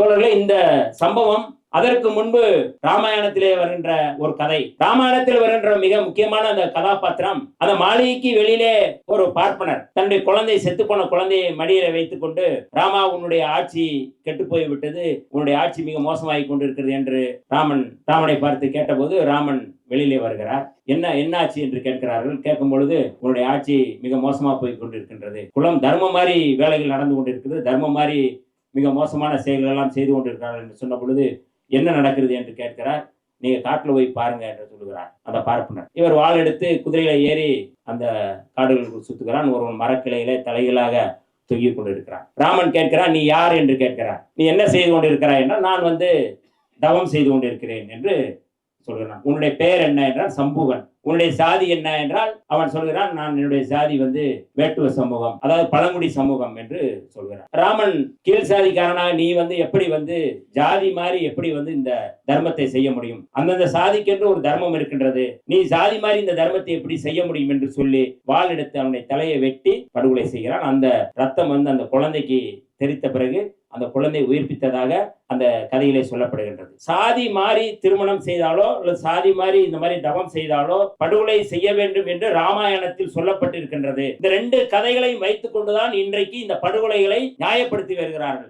தோழர்களே இந்த சம்பவம் அதற்கு முன்பு ராமாயணத்திலே வருகின்ற ஒரு கதை. ராமாயணத்தில் வருகின்ற மிக முக்கியமான அந்த கதாபாத்திரம் அந்த மாளிகைக்கு வெளியிலே ஒரு பார்ப்பனர். தன்னுடைய குழந்தை செத்து போன குழந்தையை மடியில வைத்துக் கொண்டு ராமா உன்னுடைய ஆட்சி கெட்டு போய்விட்டது. உன்னுடைய ஆட்சி மிக மோசமாகி கொண்டிருக்கிறது என்று ராமன் ராமனை பார்த்து கேட்டபோது ராமன் வெளியிலே வருகிறார். என்ன என்ன ஆட்சி என்று கேட்கிறார்கள். கேட்கும் பொழுது உன்னுடைய ஆட்சி மிக மோசமா போய் கொண்டிருக்கின்றது. குலம் தர்மம் மாதிரி வேலைகள் நடந்து கொண்டிருக்கிறது. தர்மம் மாதிரி மிக மோசமான செயல்களெல்லாம் செய்து கொண்டிருக்கிறார்கள் என்று சொன்ன பொழுது என்ன நடக்கிறது என்று கேட்கிறார். நீங்க காட்டுல போய் பாருங்க என்று சொல்லுகிறார். அந்த பார்ப்பனர். இவர் வாள் எடுத்து குதிரையில ஏறி அந்த காடுகளுக்குள் சுத்துகிறான் ஒரு மரக்கிளையில தலைகளாக தொங்கிக் கொண்டிருக்கிறான் ராமன் கேட்கிறான் நீ யார்? என்று கேட்கிறார். நீ என்ன செய்து கொண்டிருக்கிறாய்? என்றால் நான் வந்து தவம் செய்து கொண்டிருக்கிறேன் என்று சொல்கிறான். உன்னுடைய பெயர் என்ன என்றால் சம்புவன். உன்னுடைய சாதி என்ன என்றால் அவன் சொல்கிறான் நான் என்னுடைய சாதி வந்து வேட்டுவ சமூகம் அதாவது பழங்குடி சமூகம் என்று சொல்கிறான். ராமன் கீழ் சாதிக்காரனாக நீ வந்து எப்படி வந்து ஜாதி மாதிரி எப்படி வந்து இந்த தர்மத்தை செய்ய முடியும்? அந்தந்த சாதிக்கென்று ஒரு தர்மம் இருக்கின்றது. நீ சாதி மாதிரி இந்த தர்மத்தை எப்படி செய்ய முடியும் என்று சொல்லி வாள் எடுத்து அவனுடைய தலையை வெட்டி படுகொலை செய்கிறான். அந்த ரத்தம் வந்து அந்த குழந்தைக்கு தெரித்த பிறகு அந்த குழந்தை உயிர்ப்பித்ததாக அந்த கதையிலே சொல்லப்படுகின்றது. சாதி மாறி திருமணம் செய்தாலோ அல்லது சாதி மாறி இந்த மாதிரி தவம் செய்தாலோ படுகொலை செய்ய வேண்டும் என்று ராமாயணத்தில் சொல்லப்பட்டிருக்கின்றது. இந்த ரெண்டு கதைகளையும் வைத்துக் கொண்டுதான் இன்றைக்கு இந்த படுகொலைகளை நியாயப்படுத்தி வருகிறார்கள்.